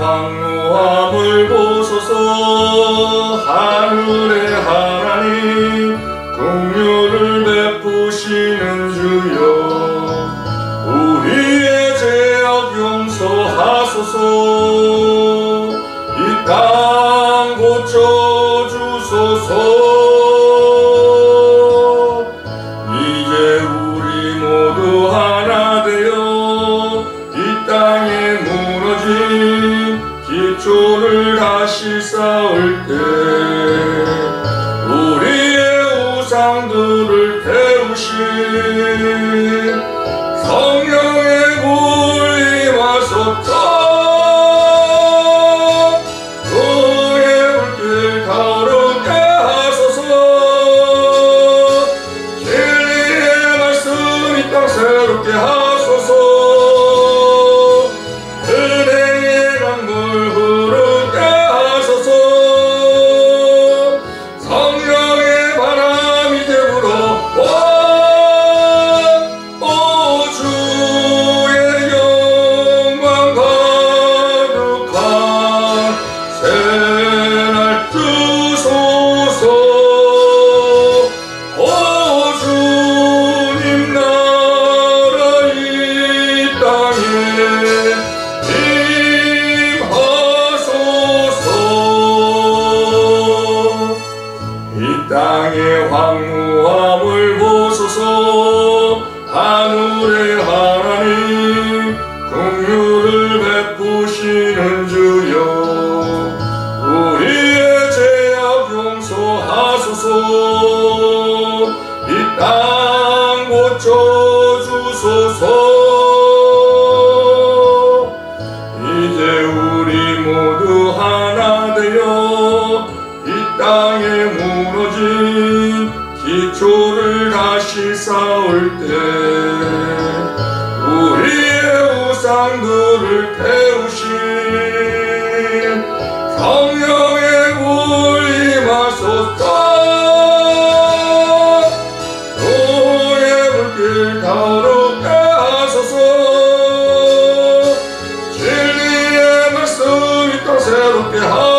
황무함을 보소서 하늘의 하나님 긍휼을 베푸시는 주여. 우리의 죄악 용서하소서 이 땅 고쳐주소서 기초를 다시 쌓을 때 우리의 우상들을 태우신 하소서. 이 땅 고쳐 주소서. 이제 우리 모두 하나 되어 이 땅에 무너진 기초를 다시 쌓을 때 우리의 우상들을 태우신 진리